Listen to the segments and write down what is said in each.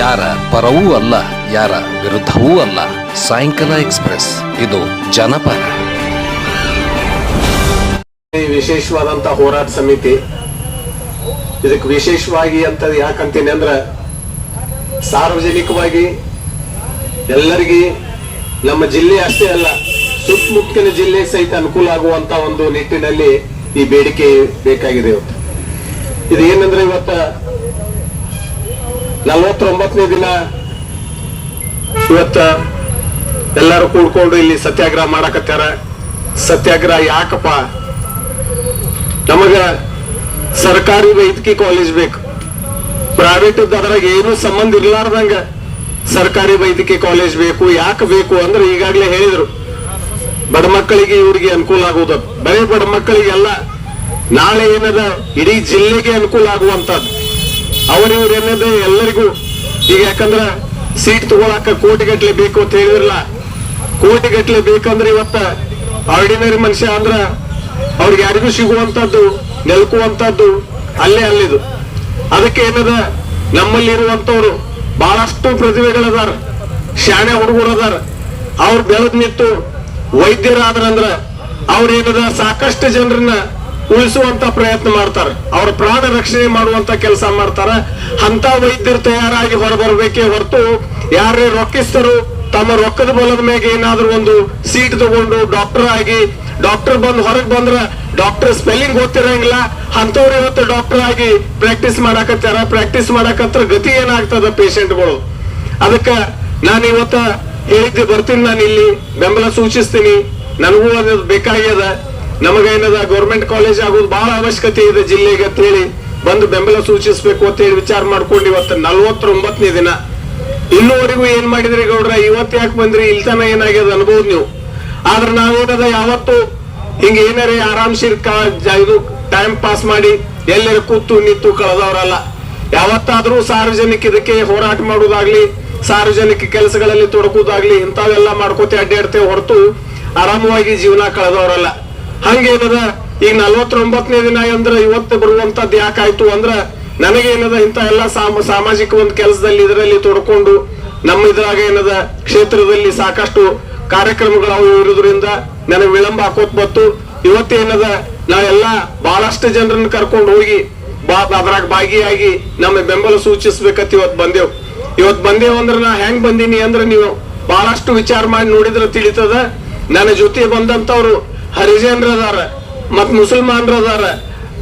ಯಾರ ಪರವೂ ಅಲ್ಲ, ಯಾರ ವಿರುದ್ಧವೂ ಅಲ್ಲ. ಸಾಯಂಕಾಲ ಎಕ್ಸ್ಪ್ರೆಸ್, ಇದು ಜನಪರ. ವಿಶೇಷವಾದಂತ ಹೋರಾಟ ಸಮಿತಿ, ಇದಕ್ಕೆ ವಿಶೇಷವಾಗಿ ಅಂತ ಯಾಕಂತೀನಿ ಅಂದ್ರ, ಸಾರ್ವಜನಿಕವಾಗಿ ಎಲ್ಲರಿಗೆ ನಮ್ಮ ಜಿಲ್ಲೆ ಅಷ್ಟೇ ಅಲ್ಲ, ಸುತ್ತಮುತ್ತಲಿನ ಜಿಲ್ಲೆ ಸಹಿತ ಅನುಕೂಲ ಆಗುವಂತ ಒಂದು ನಿಟ್ಟಿನಲ್ಲಿ ಈ ಬೇಡಿಕೆ ಬೇಕಾಗಿದೆ ಇವತ್ತು. ಇದು ಏನಂದ್ರೆ ಇವತ್ತ ನಲವತ್ತೊಂಬತ್ತನೇ ದಿನ ಇವತ್ತ ಎಲ್ಲರೂ ಕೂಡ್ಕೊಂಡು ಇಲ್ಲಿ ಸತ್ಯಾಗ್ರಹ ಮಾಡಕತ್ತಾರ ಸತ್ಯಾಗ್ರಹ ಯಾಕಪ್ಪ? ನಮಗ ಸರ್ಕಾರಿ ವೈದ್ಯಕೀಯ ಕಾಲೇಜ್ ಬೇಕು. ಪ್ರೈವೇಟ್ ಅದ್ರಾಗ ಏನು ಸಂಬಂಧ ಇರ್ಲಾರ್ದಂಗ ಸರ್ಕಾರಿ ವೈದ್ಯಕೀಯ ಕಾಲೇಜ್ ಬೇಕು, ಯಾಕೆ ಬೇಕು ಅಂದ್ರೆ ಈಗಾಗಲೇ ಹೇಳಿದ್ರು. ಬಡ ಮಕ್ಕಳಿಗೆ ಇವ್ರಿಗೆ ಅನುಕೂಲ ಆಗುವುದು. ಬರೀ ಬಡ ಮಕ್ಕಳಿಗೆಲ್ಲ ನಾಳೆ ಏನದ? ಇಡೀ ಜಿಲ್ಲೆಗೆ ಅನುಕೂಲ ಆಗುವಂತದ್ದು. ಅವ್ರಿವ್ರು ಏನದ ಎಲ್ಲರಿಗೂ, ಈಗ ಯಾಕಂದ್ರ ಸೀಟ್ ತಗೊಳಕ ಕೋಟಿಗಟ್ಲೆ ಬೇಕು ಅಂತ ಹೇಳಿದ್ರಲ್ಲ, ಕೋಟಿಗಟ್ಲೆ ಬೇಕಂದ್ರೆ ಇವತ್ತ ಆರ್ಡಿನರಿ ಮನುಷ್ಯ ಅಂದ್ರ ಅವ್ರಿಗೆ ಯಾರಿಗೂ ಸಿಗುವಂತದ್ದು, ನೆಲ್ಕುವಂತದ್ದು ಅಲ್ಲೇ ಅಲ್ಲಿದು. ಅದಕ್ಕೆ ಏನದ ನಮ್ಮಲ್ಲಿ ಇರುವಂತವ್ರು ಬಹಳಷ್ಟು ಪ್ರತಿಭೆಗಳದಾರ, ಶಾಣೆ ಹುಡುಗರು ಅದಾರ ಅವ್ರು ಬೆಳೆದ್ ನಿಂತು ವೈದ್ಯರಾದ್ರಂದ್ರ ಅವ್ರೇನದ ಸಾಕಷ್ಟು ಜನರನ್ನ ಉಳಿಸುವಂತ ಪ್ರಯತ್ನ ಮಾಡ್ತಾರೆ. ಅವ್ರ ಪ್ರಾಣ ರಕ್ಷಣೆ ಮಾಡುವಂತ ಕೆಲಸ ಮಾಡ್ತಾರ. ಅಂತ ವೈದ್ಯರು ತಯಾರಾಗಿ ಹೊರಬರ್ಬೇಕೇ ಹೊರತು ಯಾರೇ ರೊಕ್ಕಿಸ್ತರು ತಮ್ಮ ರೊಕ್ಕದ ಬಲದ ಮೇಲೆ ಏನಾದ್ರೂ ಒಂದು ಸೀಟ್ ತಗೊಂಡು ಡಾಕ್ಟರ್ ಆಗಿ ಡಾಕ್ಟರ್ ಬಂದು ಹೊರಗ್ ಬಂದ್ರ ಡಾಕ್ಟರ್ ಸ್ಪೆಲ್ಲಿಂಗ್ ಗೊತ್ತಿರಂಗಿಲ್ಲ. ಅಂತವ್ರು ಇವತ್ತು ಡಾಕ್ಟರ್ ಆಗಿ ಪ್ರಾಕ್ಟೀಸ್ ಮಾಡಾಕತ್ತಾರ. ಪ್ರಾಕ್ಟೀಸ್ ಮಾಡಾಕತ್ರ ಗತಿ ಏನಾಗ್ತದ ಪೇಷಂಟ್ಗಳು ಅದಕ್ಕ ನಾನು ಇವತ್ತ ಹೇಳಿದ್ದೆ ಬರ್ತೀನಿ ನಾನು ಇಲ್ಲಿ ಬೆಂಬಲ ಸೂಚಿಸ್ತೀನಿ. ನನಗೂ ಅದು ಬೇಕಾಗ್ಯದ. ನಮಗೇನದ ಗೌರ್ಮೆಂಟ್ ಕಾಲೇಜ್ ಆಗೋದು ಬಹಳ ಅವಶ್ಯಕತೆ ಇದೆ ಜಿಲ್ಲೆಗೆ ಅಂತ ಹೇಳಿ ಬಂದು ಬೆಂಬಲ ಸೂಚಿಸಬೇಕು ಅಂತ ಹೇಳಿ ವಿಚಾರ ಮಾಡ್ಕೊಂಡು ಇವತ್ತು ನಲ್ವತ್ತೊಂಬತ್ತನೇ ದಿನ. ಇನ್ನೂವರೆಗೂ ಏನ್ ಮಾಡಿದ್ರಿ ಗೌಡ್ರ? ಇವತ್ತು ಯಾಕೆ ಬಂದ್ರಿ? ಇಲ್ತನ ಏನಾಗ್ಯದ ಅನ್ಬೋದು ನೀವು. ಆದ್ರೆ ನಾವೇನದ ಯಾವತ್ತು ಹಿಂಗ ಏನಾರೇ ಆರಾಮ್ಸಿ ಇದು ಟೈಮ್ ಪಾಸ್ ಮಾಡಿ ಎಲ್ಲರೂ ಕೂತು ನಿಂತು ಕಳೆದವರಲ್ಲ. ಯಾವತ್ತಾದ್ರೂ ಸಾರ್ವಜನಿಕ ಇದಕ್ಕೆ ಹೋರಾಟ ಮಾಡುವುದಾಗ್ಲಿ, ಸಾರ್ವಜನಿಕ ಕೆಲಸಗಳಲ್ಲಿ ತೊಡಕುದಾಗ್ಲಿ ಇಂಥವೆಲ್ಲ ಮಾಡ್ಕೋತಿ ಅಡ್ಡಾಡ್ತೇವೆ ಹೊರತು ಆರಾಮವಾಗಿ ಜೀವನ ಕಳೆದವರಲ್ಲ. ಹಂಗೇನದ ಈಗ ನಲ್ವತ್ತೊಂಬತ್ತನೇ ದಿನ ಅಂದ್ರೆ ಇವತ್ತು ಬರುವಂತದ್ದು ಯಾಕಾಯ್ತು ಅಂದ್ರ ನನಗೇನದ ಇಂತ ಎಲ್ಲ ಸಾಮ, ಸಾಮಾಜಿಕ ಒಂದು ಕೆಲಸದಲ್ಲಿ ಇದರಲ್ಲಿ ತೊಡ್ಕೊಂಡು ನಮ್ಮ ಇದ್ರಾಗ ಏನದ ಕ್ಷೇತ್ರದಲ್ಲಿ ಸಾಕಷ್ಟು ಕಾರ್ಯಕ್ರಮಗಳು ಅವು ಇರೋದ್ರಿಂದ ನನಗೆ ವಿಳಂಬ ಹಾಕೋತ್ ಬತ್ತು ಇವತ್ತೇನದ ನಾವೆಲ್ಲ ಬಹಳಷ್ಟು ಜನರನ್ನ ಕರ್ಕೊಂಡು ಹೋಗಿ ಬಾ, ಅದ್ರಾಗ ಭಾಗಿಯಾಗಿ ನಮ್ಮ ಬೆಂಬಲ ಸೂಚಿಸ್ಬೇಕತ್ ಇವತ್ತು ಬಂದೇವ್. ಇವತ್ ಬಂದೇವ್ ಅಂದ್ರೆ ನಾ ಹೆಂಗ್ ಬಂದೀನಿ ಅಂದ್ರೆ ನೀವು ಬಹಳಷ್ಟು ವಿಚಾರ ಮಾಡಿ ನೋಡಿದ್ರೆ ತಿಳಿತದ. ನನ್ನ ಜೊತೆ ಬಂದಂತವ್ರು ಹರಿಜನ್ರ ಅದಾರ ಮತ್ ಮುಸಲ್ಮಾನ್ರ ಅದಾರ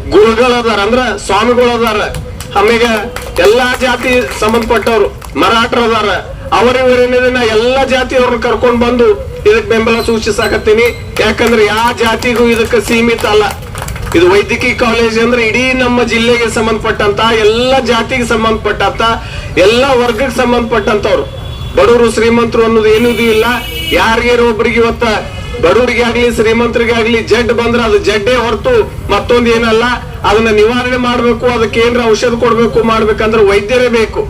ಗುರುಗಳು ಅದಾರ ಅಂದ್ರ ಸ್ವಾಮಿಗಳು ಅದಾರ ಆಮೇಲೆ ಎಲ್ಲಾ ಜಾತಿ ಸಂಬಂಧಪಟ್ಟವ್ರು ಮರಾಠರು ಅದಾರ ಎಲ್ಲ ಎಲ್ಲಾ ಜಾತಿಯವ್ರನ್ನ ಕರ್ಕೊಂಡ್ ಬಂದು ಇದಕ್ ಬೆಂಬಲ ಸೂಚಿಸಾಕತ್ತೀನಿ. ಯಾಕಂದ್ರೆ ಯಾವ ಜಾತಿಗೂ ಇದಕ್ಕೆ ಸೀಮಿತ ಅಲ್ಲ. ಇದು ವೈದ್ಯಕೀಯ ಕಾಲೇಜ್ ಅಂದ್ರೆ ಇಡೀ ನಮ್ಮ ಜಿಲ್ಲೆಗೆ ಸಂಬಂಧಪಟ್ಟಂತ, ಎಲ್ಲ ಜಾತಿಗೆ ಸಂಬಂಧಪಟ್ಟಂತ, ಎಲ್ಲ ವರ್ಗಕ್ಕೆ ಸಂಬಂಧಪಟ್ಟಂತವ್ರು. ಬಡವರು ಶ್ರೀಮಂತರು ಅನ್ನೋದು ಏನೂ ಇಲ್ಲ. ಯಾರಿಗೇರೋ ಒಬ್ರಿಗೆ ಇವತ್ತ ಬಡವರಿಗೆ ಆಗ್ಲಿ, ಶ್ರೀಮಂತರಿಗೆ ಆಗ್ಲಿ ಜಡ್ ಬಂದ್ರೆ ಅದು ಜಡ್ಡೇ ಹೊರತು ಮತ್ತೊಂದು ಏನಲ್ಲ, ಅದನ್ನ ನಿವಾರಣೆ ಮಾಡ್ಬೇಕು, ಅದಕ್ಕೆ ಏನ್ರ ಔಷಧ ಕೊಡ್ಬೇಕು, ಮಾಡ್ಬೇಕಂದ್ರೆ ವೈದ್ಯರೇ ಬೇಕು.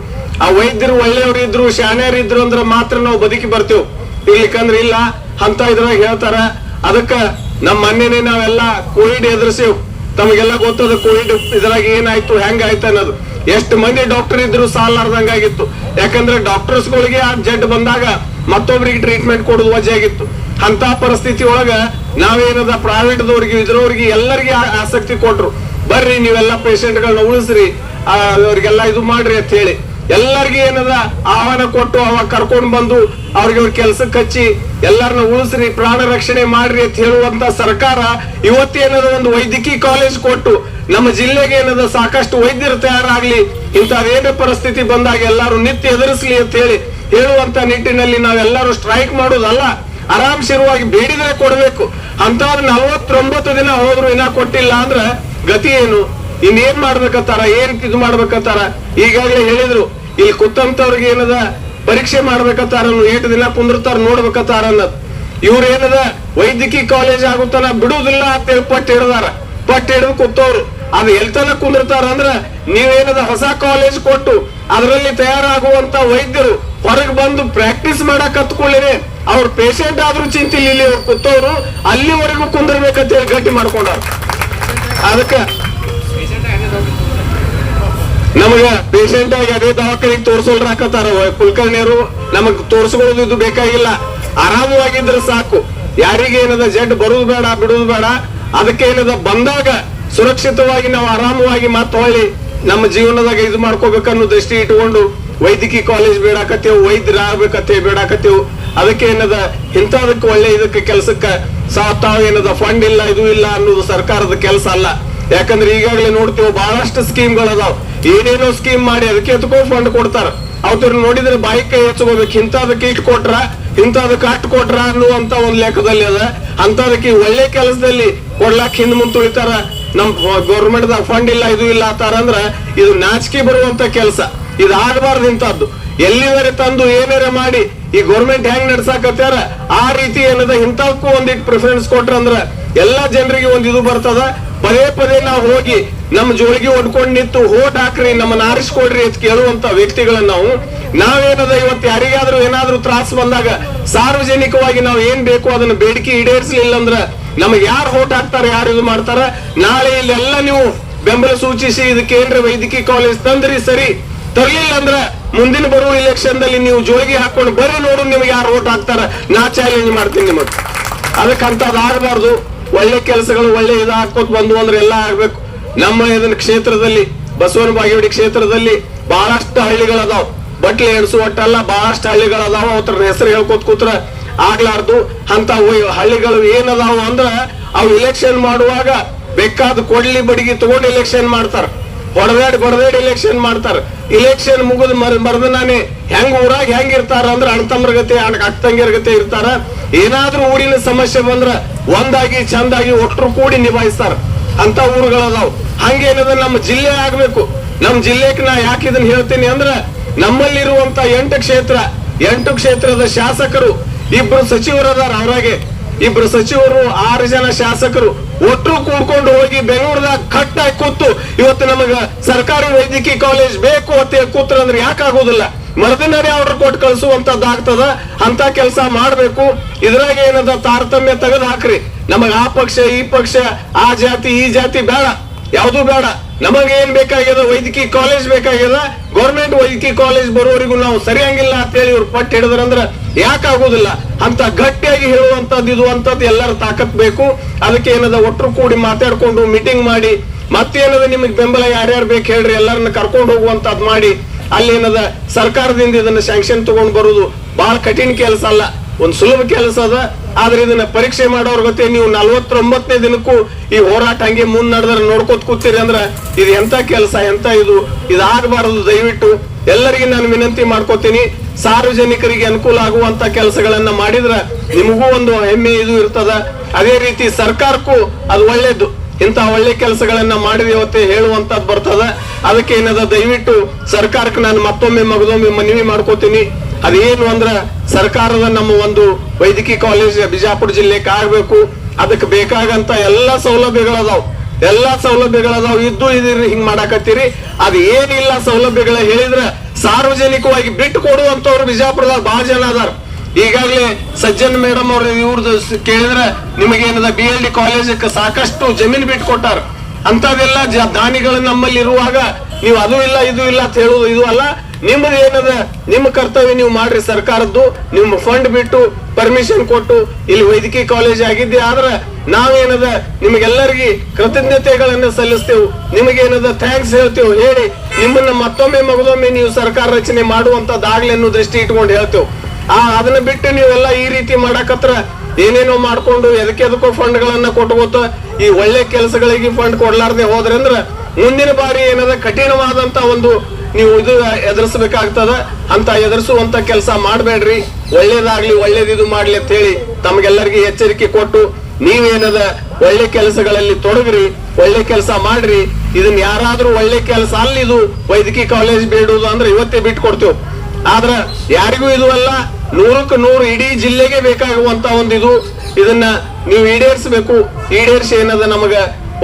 ಆ ವೈದ್ಯರು ಒಳ್ಳೆಯವ್ರು ಇದ್ರು, ಶಾಣ್ಯರು ಇದ್ರು ಅಂದ್ರೆ ಮಾತ್ರ ನಾವು ಬದುಕಿ ಬರ್ತೇವೆ. ಇಲ್ಲಿಕಂದ್ರೆ ಇಲ್ಲ, ಅಂತ ಇದ್ರಾಗ ಹೇಳ್ತಾರ. ಅದಕ್ಕ ನಮ್ಮ ಮೊನ್ನೆನೆ ನಾವೆಲ್ಲ ಕೋವಿಡ್ ಎದುರಿಸೇವ್. ತಮಗೆಲ್ಲ ಗೊತ್ತದ ಕೋವಿಡ್ ಇದ್ರಾಗ ಏನಾಯ್ತು, ಹೆಂಗಾಯ್ತು ಅನ್ನೋದು. ಎಷ್ಟು ಮಂದಿ ಡಾಕ್ಟರ್ ಇದ್ರು ಸಾಲಾರ್ದಂಗಾಗಿತ್ತು ಯಾಕಂದ್ರೆ ಡಾಕ್ಟರ್ಸ್ಗಳಿಗೆ ಆ ಜಡ್ ಬಂದಾಗ ಮತ್ತೊಬ್ರಿಗೆ ಟ್ರೀಟ್ಮೆಂಟ್ ಕೊಡೋದು ವಜೆ ಆಗಿತ್ತು. ಅಂತ ಪರಿಸ್ಥಿತಿ ಒಳಗ ನಾವೇನದ ಪ್ರೈವೇಟ್ ದವ್ರಿಗೆ ಇದ್ರವ್ರಿಗೆ ಎಲ್ಲರಿಗೆ ಆಸಕ್ತಿ ಕೊಟ್ರು. ಬರ್ರಿ, ನೀವೆಲ್ಲ ಪೇಷಂಟ್ಗಳನ್ನ ಉಳಿಸ್ರಿ ಅವ್ರಿಗೆಲ್ಲ ಇದು ಮಾಡ್ರಿ ಅಂತ ಹೇಳಿ. ಎಲ್ಲರಿಗೆ ಏನದ ಆಹ್ವಾನ ಕೊಟ್ಟು ಅವಾಗ ಕರ್ಕೊಂಡು ಬಂದು ಅವ್ರಿಗೆ ಅವ್ರ ಕೆಲ್ಸಕ್ಕೆ ಹಚ್ಚಿ ಎಲ್ಲರನ್ನ ಉಳಿಸ್ರಿ, ಪ್ರಾಣ ರಕ್ಷಣೆ ಮಾಡ್ರಿ ಅಂತ ಹೇಳುವಂತ ಸರ್ಕಾರ ಇವತ್ತೇನದ ಒಂದು ವೈದ್ಯಕೀಯ ಕಾಲೇಜ್ ಕೊಟ್ಟು ನಮ್ಮ ಜಿಲ್ಲೆಗೆ ಏನದ ಸಾಕಷ್ಟು ವೈದ್ಯರು ತಯಾರಾಗ್ಲಿ ಇಂಥದ್ದೇನೇ ಪರಿಸ್ಥಿತಿ ಬಂದಾಗ ಎಲ್ಲರೂ ನಿತ್ಯ ಎದುರಿಸ್ಲಿ ಅಂತ ಹೇಳಿ ಹೇಳುವಂತ ನಿಟ್ಟಿನಲ್ಲಿ ನಾವೆಲ್ಲರೂ ಸ್ಟ್ರೈಕ್ ಮಾಡೋದಲ್ಲ. ಆರಾಮ್ಸಿರುವಾಗಿ ಬೇಡಿದ್ರೆ ಕೊಡಬೇಕು. ಅಂತವ್ರು ನಲವತ್ತೊಂಬತ್ತು ದಿನ ಹೋದ್ರು ಇನ್ನ ಕೊಟ್ಟಿಲ್ಲ ಅಂದ್ರೆ ಗತಿ ಏನು? ಇನ್ನೇನ್ ಮಾಡ್ಬೇಕತ್ತಾರ? ಏನ್ ಇದು ಮಾಡ್ಬೇಕತ್ತಾರ? ಈಗಾಗಲೇ ಹೇಳಿದ್ರು, ಇಲ್ಲಿ ಕುತ್ತಂತವ್ರಿಗೆ ಏನದ? ಪರೀಕ್ಷೆ ಮಾಡ್ಬೇಕತ್ತಾರ ಏಟ್ ದಿನ ಕುಂದಿರ್ತಾರ ನೋಡ್ಬೇಕತ್ತಾರ ಅನ್ನೋದು. ಇವ್ರ ಏನದ? ವೈದ್ಯಕೀಯ ಕಾಲೇಜ್ ಆಗುತ್ತಾನ ಬಿಡುದಿಲ್ಲ ಅಂತ ಹೇಳಿ ಪಟ್ಟ ಹಿಡ್ದಾರ. ಪಟ್ಟ ಹಿಡಿದು ಕೂತವ್ರು. ಅದ್ ಎಲ್ತನ ಕುಂದಿರ್ತಾರ ಅಂದ್ರ ನೀವೇನದ ಹೊಸ ಕಾಲೇಜ್ ಕೊಟ್ಟು ಅದರಲ್ಲಿ ತಯಾರಾಗುವಂತ ವೈದ್ಯರು ಹೊರಗೆ ಬಂದು ಪ್ರಾಕ್ಟೀಸ್ ಮಾಡಕ್ ಕತ್ಕೊಳ್ಳಿರಿ ಅವ್ರ ಪೇಷಂಟ್ ಆದ್ರೂ ಚಿಂತಿಲ್ಲ, ಇಲ್ಲಿ ಅವ್ರು ಕೂತವ್ರು, ಅಲ್ಲಿವರೆಗೂ ಕುಂದಿರ್ಬೇಕಂತ ಹೇಳಿ ಗಟ್ಟಿ ಮಾಡ್ಕೊಂಡಾರ ಅದಕ್ಕೆ ನಮಗ ಪೇಷಂಟ್ ಆಗಿ ಅದೇ ದವಾಖಾನಿಗೆ ತೋರ್ಸೋಲ್ರ ಹಾಕತ್ತಾರ ಕುಲಕರ್ಣಿಯರು ನಮಗ್ ತೋರ್ಸ್ಕೊಳ್ಳೋದು ಇದು ಬೇಕಾಗಿಲ್ಲ. ಆರಾಮವಾಗಿದ್ರೆ ಸಾಕು. ಯಾರಿಗೆ ಏನದ ಜಡ್ ಬರುದು ಬೇಡ, ಬಿಡುದು ಬೇಡ, ಅದಕ್ಕೆ ಏನದ ಬಂದಾಗ ಸುರಕ್ಷಿತವಾಗಿ ನಾವು ಆರಾಮವಾಗಿ ಮತ್ತೆ ಹೊಳ್ಳಿ ನಮ್ಮ ಜೀವನದಾಗ ಇದು ಮಾಡ್ಕೋಬೇಕನ್ನೋ ದೃಷ್ಟಿ ಇಟ್ಕೊಂಡು ವೈದ್ಯಕೀಯ ಕಾಲೇಜ್ ಬೇಡಾಕತ್ತೇವು ವೈದ್ಯರ ಆಗ್ಬೇಕತ್ತೆ ಬೇಡಾಕತ್ತೇವು. ಅದಕ್ಕೆ ಏನದ ಇಂಥದಕ್ಕೆ ಒಳ್ಳೆ ಇದಕ್ಕೆ ಕೆಲಸಕ್ಕೆ ತಾವ್ ಏನದ ಫಂಡ್ ಇಲ್ಲ, ಇದು ಇಲ್ಲ ಅನ್ನೋದು ಸರ್ಕಾರದ ಕೆಲಸ ಅಲ್ಲ. ಯಾಕಂದ್ರೆ ಈಗಾಗಲೇ ನೋಡ್ತೀವಿ ಬಹಳಷ್ಟು ಸ್ಕೀಮ್ಗಳದಾವ್ ಏನೇನೋ ಸ್ಕೀಮ್ ಮಾಡಿ ಅದಕ್ಕೆ ಎತ್ಕೋ ಫಂಡ್ ಕೊಡ್ತಾರ. ಅವ್ರ ನೋಡಿದ್ರೆ ಬಾಯಿ ಕೈ ಹಚ್ಕೋಬೇಕು ಇಂಥದಕ್ಕೆ ಇಟ್ಟು ಕೊಟ್ರ, ಇಂಥದಕ್ಕೆ ಅಷ್ಟು ಕೊಟ್ರ ಅನ್ನುವಂತ ಒಂದ್ ಲೆಕ್ಕದಲ್ಲಿ ಅದ. ಅಂತದಕ್ಕೆ ಒಳ್ಳೆ ಕೆಲಸದಲ್ಲಿ ಕೊಡ್ಲಾಕ್ ಹಿಂದ್ ಮುಂದ್ ತುಳಿತಾರ. ನಮ್ ಗೌರ್ಮೆಂಟ್ ದಾಗ ಫಂಡ್ ಇಲ್ಲ, ಇದು ಇಲ್ಲ ಆತಾರ ಅಂದ್ರ ಇದು ನಾಚಿಕೆ ಬರುವಂತ ಕೆಲಸ. ಇದು ಆಗಬಾರ್ದು ಇಂಥದ್ದು. ಎಲ್ಲಿವರೆ ತಂದು ಏನಾರ ಮಾಡಿ ಈ ಗೌರ್ಮೆಂಟ್ ಹೆಂಗ್ ನಡ್ಸಾಕತ್ಯಾರ? ಆ ರೀತಿ ಏನದ? ಇಂಥವಕ್ಕೂ ಒಂದಿಟ್ಟು ಪ್ರಿಫರೆನ್ಸ್ ಕೊಟ್ರ ಅಂದ್ರ ಎಲ್ಲಾ ಜನರಿಗೆ ಒಂದ್ ಇದು ಬರ್ತದ. ಪದೇ ಪದೇ ನಾವು ಹೋಗಿ ನಮ್ಮ ಜೋಳಿಗೆ ಹೊಡ್ಕೊಂಡ್ ನಿಂತು ಹೋಟ್ ಹಾಕ್ರಿ ನಮ್ಮನ್ನ ಆರಿಸ್ಕೊಡ್ರಿ ಅಂತ ಕೇಳುವಂತ ವ್ಯಕ್ತಿಗಳನ್ನ ನಾವು. ನಾವೇನದ ಇವತ್ತು ಯಾರಿಗಾದ್ರೂ ಏನಾದ್ರೂ ತ್ರಾಸ ಬಂದಾಗ ಸಾರ್ವಜನಿಕವಾಗಿ ನಾವು ಏನ್ ಬೇಕು ಅದನ್ನ ಬೇಡಿಕೆ ಈಡೇರಿಸಲಿಲ್ಲ ಅಂದ್ರ ನಮಗೆ ಯಾರು ಹೋಟ್ ಹಾಕ್ತಾರ, ಯಾರು ಇದು ಮಾಡ್ತಾರ? ನಾಳೆ ಇಲ್ಲೆಲ್ಲ ನೀವು ಬೆಂಬಲ ಸೂಚಿಸಿ ಇದಕ್ಕೆ ಕೇಂದ್ರ ವೈದ್ಯಕೀಯ ಕಾಲೇಜ್ ತಂದ್ರಿ ಸರಿ. ತರ್ಲಿಲ್ಲ ಅಂದ್ರ ಮುಂದಿನ ಬರುವ ಇಲೆಕ್ಷನ್ ದಲ್ಲಿ ನೀವು ಜೋಳಿಗೆ ಹಾಕೊಂಡು ಬರೀ ನೋಡು ನಿಮ್ಗೆ ಯಾರು ಓಟ್ ಹಾಕ್ತಾರ. ನಾ ಚಾಲೆಂಜ್ ಮಾಡ್ತೀನಿ ನಿಮಗೆ. ಅದಕ್ಕಂತ ಆಗಬಾರ್ದು. ಒಳ್ಳೆ ಕೆಲಸಗಳು ಒಳ್ಳೆ ಇದು ಹಾಕೋತ್ ಬಂದು ಅಂದ್ರೆ ಎಲ್ಲ ಆಗ್ಬೇಕು. ನಮ್ಮ ಇದನ್ನ ಕ್ಷೇತ್ರದಲ್ಲಿ, ಬಸವನ ಬಾಗೇವಾಡಿ ಕ್ಷೇತ್ರದಲ್ಲಿ ಬಹಳಷ್ಟು ಹಳ್ಳಿಗಳದಾವ್. ಬಟ್ಲೆ ಎಣಸು ಒಟ್ಟಲ್ಲ, ಬಹಳಷ್ಟು ಹಳ್ಳಿಗಳದಾವ. ಅವ್ರ ಹೆಸರು ಹೇಳ್ಕೊತ ಕೂತ್ರ ಆಗ್ಲಾರ್ದು. ಅಂತ ಹಳ್ಳಿಗಳು ಏನದಾವ ಅಂದ್ರ, ಅವು ಇಲೆಕ್ಷನ್ ಮಾಡುವಾಗ ಬೇಕಾದ ಕೊಡ್ಲಿ ಬಡಿಗೆ ತಗೊಂಡು ಇಲೆಕ್ಷನ್ ಮಾಡ್ತಾರ. ಹೊಡೆದಾಡಿ ಬಡದಾಡಿ ಇಲೆಕ್ಷನ್ ಮಾಡ್ತಾರ. ಇಲೆಕ್ಷನ್ ಮುಗಿದ್ ಮರ್ ಮರ್ದನಾನೆ ಹೆಂಗ್ ಊರಾಗ ಹೆಂಗ್ ಇರ್ತಾರ ಅಂದ್ರ ಅಣ್ತಮ್ರ ಗತೆ ಅಕ್ಕಂಗಿರ ಗತೆ ಇರ್ತಾರ. ಏನಾದ್ರೂ ಊರಿನ ಸಮಸ್ಯೆ ಬಂದ್ರ ಒಂದಾಗಿ, ಚಂದಾಗಿ ಒಟ್ಟರು ಕೂಡಿ ನಿಭಾಯಿಸ್ತಾರ. ಅಂತ ಊರುಗಳದಾವ್. ಹಂಗೇನದ, ನಮ್ಮ ಜಿಲ್ಲೆ ಆಗ್ಬೇಕು. ನಮ್ಮ ಜಿಲ್ಲೆಗೆ ನಾ ಯಾಕೆ ಇದನ್ನ ಹೇಳ್ತೀನಿ ಅಂದ್ರ ನಮ್ಮಲ್ಲಿರುವಂತ ಎಂಟು ಕ್ಷೇತ್ರ, ಎಂಟು ಕ್ಷೇತ್ರದ ಶಾಸಕರು ಇಬ್ರು ಸಚಿವರದಾರ ಅವರಾಗೆ. ಇಬ್ರು ಸಚಿವರು ಆರು ಜನ ಶಾಸಕರು. ಒಟ್ಟರು ಕೂಡ್ಕೊಂಡು ಹೋಗಿ ಬೆಂಗಳೂರದಾಗ ಕಟ್ಟಾಗಿ ಕೂತು ಇವತ್ತು ನಮಗ ಸರ್ಕಾರಿ ವೈದ್ಯಕೀಯ ಕಾಲೇಜ್ ಬೇಕು ಅಂತ ಕೂತ್ರ ಅಂದ್ರೆ ಯಾಕಾಗೋದಿಲ್ಲ ಮರದಿನರೇ ಆರ್ಡರ್ ಕೊಟ್ಟು ಕಳಿಸುವಂತದ್ದಾಗ್ತದ ಅಂತ ಕೆಲಸ ಮಾಡ್ಬೇಕು. ಇದ್ರಾಗ ಏನದ ತಾರತಮ್ಯ ತೆಗೆದು ಹಾಕ್ರಿ. ನಮಗ ಆ ಪಕ್ಷ, ಈ ಪಕ್ಷ, ಆ ಜಾತಿ, ಈ ಜಾತಿ ಬೇಡ. ಯಾವ್ದು ಬೇಡ. ನಮಗೆ ಏನ್ ಬೇಕಾಗ್ಯದ? ವೈದ್ಯಕೀಯ ಕಾಲೇಜ್ ಬೇಕಾಗ್ಯದ? ಗೌರ್ಮೆಂಟ್ ವೈದ್ಯಕೀಯ ಕಾಲೇಜ್ ಬರೋರಿಗೂ ನಾವು ಸರಿಯಂಗಿಲ್ಲ ಅಂತ ಹೇಳಿ ಇವ್ರು ಪಟ್ಟ ಹಿಡಿದ್ರಂದ್ರ ಯಾಕಾಗೋದಿಲ್ಲ? ಅಂತ ಗಟ್ಟಿಯಾಗಿ ಹೇಳುವಂತದ್ದು ಇದು ಅಂತದ್ದು ಎಲ್ಲರ ತಾಕತ್ ಬೇಕು. ಅದಕ್ಕೆ ಏನದ ಒಟ್ಟರು ಕೂಡಿ ಮಾತಾಡ್ಕೊಂಡು ಮೀಟಿಂಗ್ ಮಾಡಿ, ಮತ್ತೇನದ ನಿಮಗೆ ಬೆಂಬಲ ಯಾರ್ಯಾರು ಬೇಕು ಹೇಳ್ರಿ, ಎಲ್ಲರನ್ನ ಕರ್ಕೊಂಡು ಹೋಗುವಂತದ್ ಮಾಡಿ. ಅಲ್ಲಿ ಏನದ, ಸರ್ಕಾರದಿಂದ ಇದನ್ನ ಸ್ಯಾಂಕ್ಷನ್ ತಗೊಂಡು ಬರುದು ಬಹಳ ಕಠಿಣ ಕೆಲಸ ಅಲ್ಲ. ಒಂದು ಸುಲಭ ಕೆಲಸ ಅದ. ಆದ್ರೆ ಇದನ್ನ ಪರೀಕ್ಷೆ ಮಾಡೋರ್ ಗೊತ್ತೇ ನೀವು ನಲ್ವತ್ತೊಂಬತ್ತನೇ ದಿನಕ್ಕೂ ಈ ಹೋರಾಟ ಹಂಗೆ ಮುಂದ್ ನಡೆದ್ರೆ ನೋಡ್ಕೊತ ಕೂತೀರಿ ಅಂದ್ರ ಇದು ಎಂತ ಕೆಲಸ ಎಂತ ಇದು. ಇದಾಗಬಾರದು, ದಯವಿಟ್ಟು. ಎಲ್ಲರಿಗೆ ನಾನು ವಿನಂತಿ ಮಾಡ್ಕೋತೀನಿ. ಸಾರ್ವಜನಿಕರಿಗೆ ಅನುಕೂಲ ಆಗುವಂತ ಕೆಲಸಗಳನ್ನ ಮಾಡಿದ್ರೆ ನಿಮಗೂ ಒಂದು ಹೆಮ್ಮೆ ಇದು ಇರ್ತದ. ಅದೇ ರೀತಿ ಸರ್ಕಾರಕ್ಕೂ ಅದು ಒಳ್ಳೇದು. ಇಂತ ಒಳ್ಳೆ ಕೆಲಸಗಳನ್ನ ಮಾಡಿದೆ ಇವತ್ತೇ ಹೇಳುವಂತದ್ ಬರ್ತದ. ಅದಕ್ಕೆ ಏನದ ದಯವಿಟ್ಟು ಸರ್ಕಾರಕ್ಕೆ ನಾನು ಮತ್ತೊಮ್ಮೆ ಮಗದೊಮ್ಮೆ ಮನವಿ ಮಾಡ್ಕೋತೀನಿ. ಅದೇನು ಅಂದ್ರ ಸರ್ಕಾರದ ನಮ್ಮ ಒಂದು ವೈದ್ಯಕೀಯ ಕಾಲೇಜ್ ಬಿಜಾಪುರ ಜಿಲ್ಲೆಗೆ ಕಾಗಬೇಕು ಅದಕ್ಕೆ ಬೇಕಾಗಂತ ಎಲ್ಲಾ ಸೌಲಭ್ಯಗಳದಾವ್ ಎಲ್ಲಾ ಸೌಲಭ್ಯಗಳದಾವ್ ಇದ್ದು ಇದಿರಿ ಹಿಂಗ್ ಮಾಡಾಕತ್ತೀರಿ. ಅದ್ ಏನಿಲ್ಲ ಸೌಲಭ್ಯಗಳ ಹೇಳಿದ್ರ ಸಾರ್ವಜನಿಕವಾಗಿ ಬಿಟ್ಟು ಕೊಡುವಂತವ್ರು ಬಿಜಾಪುರದಾಗ ಬಹಳ ಜನ ಅದಾರ. ಈಗಾಗಲೇ ಸಜ್ಜನ್ ಮೇಡಮ್ ಅವ್ರ ಇವ್ರದ್ದು ಕೇಳಿದ್ರೆ ನಿಮಗೇನದ ಬಿ ಎಲ್ ಡಿ ಕಾಲೇಜಕ್ಕೆ ಸಾಕಷ್ಟು ಜಮೀನು ಬಿಟ್ಟು ಕೊಟ್ಟಾರ. ಅಂತದೆಲ್ಲ ದಾನಿಗಳು ನಮ್ಮಲ್ಲಿ ಇರುವಾಗ ನೀವು ಅದು ಇಲ್ಲ, ಇದು ಇಲ್ಲ ಅಂತ ಹೇಳುವುದು ಇದು ಅಲ್ಲ. ನಿಮ್ಮದು ಏನದ, ನಿಮ್ಮ ಕರ್ತವ್ಯ ನೀವು ಮಾಡ್ರಿ ಸರ್ಕಾರದ್ದು. ನಿಮ್ಮ ಫಂಡ್ ಬಿಟ್ಟು ಪರ್ಮಿಷನ್ ಕೊಟ್ಟು ಇಲ್ಲಿ ವೈದ್ಯಕೀಯ ಕಾಲೇಜ್ ಆಗಿದ್ದೆ ಆದ್ರೆ ನಾವೇನದ, ನಿಮಗೆಲ್ಲರಿಗೆ ಕೃತಜ್ಞತೆಗಳನ್ನ ಸಲ್ಲಿಸ್ತೇವೆ. ನಿಮಗೇನದ ಥ್ಯಾಂಕ್ಸ್ ಹೇಳ್ತೇವೆ. ಹೇಳಿ ನಿಮ್ಮನ್ನ ಮತ್ತೊಮ್ಮೆ ಮಗದೊಮ್ಮೆ ನೀವು ಸರ್ಕಾರ ರಚನೆ ಮಾಡುವಂತದ್ದಾಗ್ಲಿ ಅನ್ನೋ ದೃಷ್ಟಿ ಇಟ್ಕೊಂಡು ಹೇಳ್ತೇವೆ. ಆ, ಅದನ್ನ ಬಿಟ್ಟು ನೀವೆಲ್ಲ ಈ ರೀತಿ ಮಾಡಕತ್ರ ಏನೇನೋ ಮಾಡ್ಕೊಂಡು ಎದಕ್ಕೆ ಎದಕ್ಕೋ ಫಂಡ್ ಗಳನ್ನ ಕೊಟ್ಕೋತ ಈ ಒಳ್ಳೆ ಕೆಲಸಗಳಿಗೆ ಫಂಡ್ ಕೊಡ್ಲಾರ್ದೆ ಹೋದ್ರೆ ಅಂದ್ರ ಮುಂದಿನ ಬಾರಿ ಏನದ ಕಠಿಣವಾದಂತ ಒಂದು ನೀವು ಇದು ಎದುರಿಸಬೇಕಾಗ್ತದ. ಅಂತ ಎದುರಿಸುವಂತ ಕೆಲಸ ಮಾಡಬೇಡ್ರಿ. ಒಳ್ಳೇದಾಗ್ಲಿ, ಒಳ್ಳೇದಿದು ಮಾಡ್ಲಿ ಅಂತ ಹೇಳಿ ತಮ್ಗೆಲ್ಲರಿಗೆ ಎಚ್ಚರಿಕೆ ಕೊಟ್ಟು ನೀವೇನದ ಒಳ್ಳೆ ಕೆಲಸಗಳಲ್ಲಿ ತೊಡಗ್ರಿ, ಒಳ್ಳೆ ಕೆಲಸ ಮಾಡ್ರಿ. ಇದನ್ನ ಯಾರಾದ್ರೂ ಒಳ್ಳೆ ಕೆಲಸ ಅಲ್ಲಿದು, ವೈದ್ಯಕೀಯ ಕಾಲೇಜ್ ಬೇಡುದು ಅಂದ್ರೆ ಇವತ್ತೇ ಬಿಟ್ಟು ಕೊಡ್ತೇವೆ ಆದ್ರ ಯಾರಿಗೂ ಇದು ಅಲ್ಲ, ನೂರಕ್ಕೆ ನೂರು ಇಡೀ ಜಿಲ್ಲೆಗೆ ಬೇಕಾಗುವಂತ ಒಂದು ಇದು ಇದನ್ನ ನೀವು ಈಡೇರಿಸಬೇಕು. ಈಡೇರಿಸಿ ಏನದ ನಮಗ?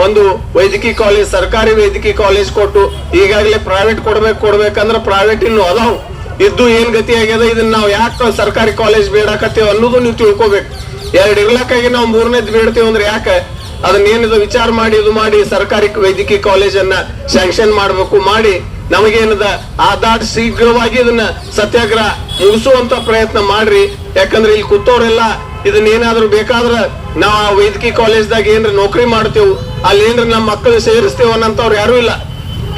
ಒಂದು ವೈದ್ಯಕೀಯ ಕಾಲೇಜ್, ಸರ್ಕಾರಿ ವೈದ್ಯಕೀಯ ಕಾಲೇಜ್ ಕೊಟ್ಟು ಈಗಾಗಲೇ ಪ್ರೈವೇಟ್ ಕೊಡ್ಬೇಕು, ಕೊಡ್ಬೇಕಂದ್ರೆ ಪ್ರೈವೇಟ್ ಇನ್ನು ಅದಾವ್. ಇದ್ದು ಏನ್ ಗತಿ ಆಗ್ಯದ ಇದನ್ನ ನಾವು ಯಾಕೆ ಸರ್ಕಾರಿ ಕಾಲೇಜ್ ಬೇಡಾಕತ್ತೇವೆ ಅನ್ನೋದು ನೀವು ತಿಳ್ಕೊಬೇಕು. ಎರಡ್ ಇರ್ಲಕ್ಕಾಗಿ ನಾವು ಮೂರನೇದ್ ಬೀಳ್ತೇವೆ ಅಂದ್ರೆ ಯಾಕೆ? ಅದನ್ನ ಏನಿದು ವಿಚಾರ ಮಾಡಿ, ಇದು ಮಾಡಿ, ಸರ್ಕಾರಿ ವೈದ್ಯಕೀಯ ಕಾಲೇಜನ್ನ ಸ್ಯಾಂಕ್ಷನ್ ಮಾಡ್ಬೇಕು ಮಾಡಿ, ನಮಗೇನದ ಆದಾಟ್ ಶೀಘ್ರವಾಗಿ ಇದನ್ನ ಸತ್ಯಾಗ್ರಹ ಮುಗಿಸುವಂತ ಪ್ರಯತ್ನ ಮಾಡ್ರಿ. ಯಾಕಂದ್ರೆ ಇಲ್ಲಿ ಕೂತವ್ರೆಲ್ಲ ಇದನ್ನ ಏನಾದ್ರೂ ಬೇಕಾದ್ರ ನಾವು ಆ ವೈದ್ಯಕೀಯ ಕಾಲೇಜ್ದಾಗ ಏನ್ರ ನೌಕರಿ ಮಾಡ್ತೇವು, ಅಲ್ಲಿ ಏನ್ರ ನಮ್ಮ ಮಕ್ಕಳು ಸೇರಿಸ್ತೇವ ಅನ್ನಂತವ್ರು ಯಾರು ಇಲ್ಲ.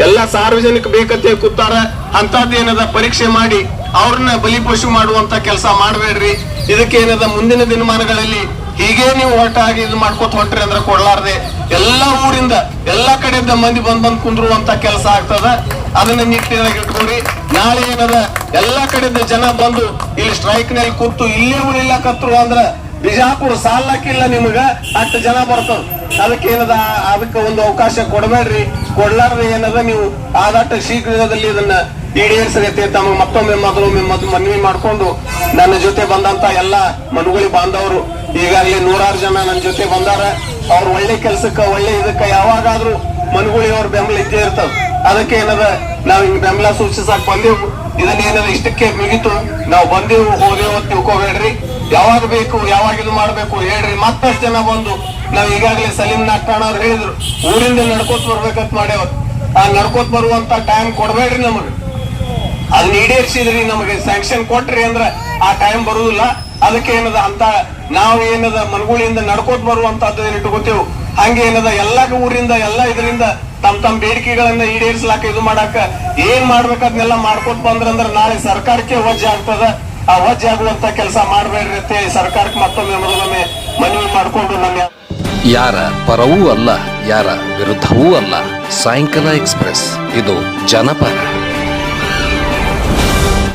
ಎಲ್ಲ ಸಾರ್ವಜನಿಕ ಬೇಕತ್ತೆ ಕೂತಾರ ಅಂತದ್ದೇನದ ಪರೀಕ್ಷೆ ಮಾಡಿ ಅವ್ರನ್ನ ಬಲಿಪಶು ಮಾಡುವಂತ ಕೆಲಸ ಮಾಡಬೇಡ್ರಿ. ಇದಕ್ಕೆ ಮುಂದಿನ ದಿನಮಾನಗಳಲ್ಲಿ ಹೀಗೆ ನೀವು ಒಟ್ಟಾಗಿ ಇದು ಮಾಡ್ಕೋತ ಹೊಂಟ್ರಿ ಅಂದ್ರೆ ಕೊಡ್ಲಾರ್ದೆ ಎಲ್ಲ ಊರಿಂದ ಎಲ್ಲ ಕಡೆಯಿಂದ ಮಂದಿ ಬಂದ್ ಬಂದ್ ಕುಂದ್ರುವಂತ ಕೆಲಸ ಆಗ್ತದ. ಅದನ್ನ ನಿಟ್ಟಿನಾಗ ಇಟ್ಕೊಳ್ರಿ ನಾಳೆ ಏನದ ಎಲ್ಲಾ ಕಡೆಯಿಂದ ಜನ ಬಂದು ಇಲ್ಲಿ ಸ್ಟ್ರೈಕ್ನಲ್ಲಿ ಕೂತು ಇಲ್ಲೇ ಉಳಿಲಾಕತ್ರು ಅಂದ್ರ ಬಿಜಾಪುರ ಸಾಲಕ್ಕಿಲ್ಲ ನಿಮಗ, ಅಷ್ಟು ಜನ ಬರ್ತದ ಅದಕ್ಕೆ ಏನದ ಅದಕ್ಕೆ ಒಂದು ಅವಕಾಶ ಕೊಡಬೇಡ್ರಿ. ಕೊಡ್ಲಾರ್ದೆ ಏನದ ನೀವು ಆದಷ್ಟು ಶೀಘ್ರದಲ್ಲಿ ಇದನ್ನ ಈಡೇರಿಸಗತ್ತೆ ತಮಗೆ ಮತ್ತೊಮ್ಮೆ ಮೊದಲು ಮನವಿ ಮಾಡ್ಕೊಂಡು ನನ್ನ ಜೊತೆ ಬಂದಂತ ಎಲ್ಲ ಮನುಗುಳಿ ಬಾಂಧವರು, ಈಗಾಗಲೇ ನೂರಾರು ಜನ ನನ್ನ ಜೊತೆ ಬಂದಾರ. ಅವ್ರು ಒಳ್ಳೆ ಕೆಲ್ಸಕ್ಕ, ಒಳ್ಳೆ ಇದಕ್ಕ ಯಾವಾಗಾದ್ರೂ ಮನುಗುಳಿ ಅವ್ರ ಬೆಂಬಲ ಇದ್ದೇ ಇರ್ತದ. ಅದಕ್ಕೆ ಏನದ, ನಾವ್ ಹಿಂಗ್ ಬೆಂಬಲ ಸೂಚಿಸಕ್ ಬಂದೇವು. ಇದನ್ನೇನದ ಇಷ್ಟಕ್ಕೆ ಮುಗಿತು. ನಾವು ಬಂದೇವು, ಹೋದೇವು ಅಂತ ತಿಳ್ಕೊಬೇಡ್ರಿ. ಯಾವಾಗ ಬೇಕು, ಯಾವಾಗ ಇದು ಮಾಡ್ಬೇಕು ಹೇಳ್ರಿ. ಮತ್ತಷ್ಟು ಜನ ಬಂದು ನಾವ್ ಈಗಾಗಲೇ ಸಲೀಂ ನಾಟ್ಟಾಣ ಅವ್ರು ಹೇಳಿದ್ರು. ಊರಿಂದ ನಡ್ಕೋತ್ ಬರ್ಬೇಕಂತ ಮಾಡ್ಯಾವ ಆ ನಡ್ಕೋತ್ ಬರುವಂತ ಟೈಮ್ ಕೊಡ್ಬೇಡ್ರಿ ನಮಗ್. ಅದನ್ನ ಈಡೇರಿಸಿದ್ರಿ, ನಮಗೆ ಸ್ಯಾಂಕ್ಷನ್ ಕೊಟ್ರಿ ಅಂದ್ರೆ ಆ ಟೈಮ್ ಬರುವುದಿಲ್ಲ. ಅದಕ್ಕೆ ಏನದ ಅಂತ ನಾವು ಏನದ ಮನಗುಳಿಯಿಂದ ನಡ್ಕೋತ ಬರುವಂತದ್ದು ಏನ್ ಇಟ್ಕೋತೇವು ಹಂಗೆ ಏನದ ಎಲ್ಲಾ ಊರಿಂದ, ಎಲ್ಲಾ ಇದರಿಂದ ತಮ್ ತಮ್ ಬೇಡಿಕೆಗಳನ್ನ ಈಡೇರಿಸ್ಲಾಕ ಇದು ಮಾಡಾಕ ಏನ್ ಮಾಡ್ಬೇಕದ್ನೆಲ್ಲ ಮಾಡ್ಕೊಟ್ ಬಂದ್ರಂದ್ರ ನಾಳೆ ಸರ್ಕಾರಕ್ಕೆ ವಜ್ಜೆ ಆಗ್ತದ. ಆ ವಜ್ಜೆ ಆಗುವಂತ ಕೆಲಸ ಮಾಡ್ಬೇಡ್ರಿ ಅಂತ ಸರ್ಕಾರಕ್ಕೆ ಮತ್ತೊಮ್ಮೆ ಮೊದಲೊಮ್ಮೆ ಮನವಿ ಮಾಡ್ಕೊಂಡು ನಮ್ಮ ಯಾರ ಪರವೂ ಅಲ್ಲ, ಯಾರ ವಿರುದ್ಧವೂ ಅಲ್ಲ. ಸಾಯಂಕಾಲ ಎಕ್ಸ್ಪ್ರೆಸ್ ಇದು ಜನಪರ.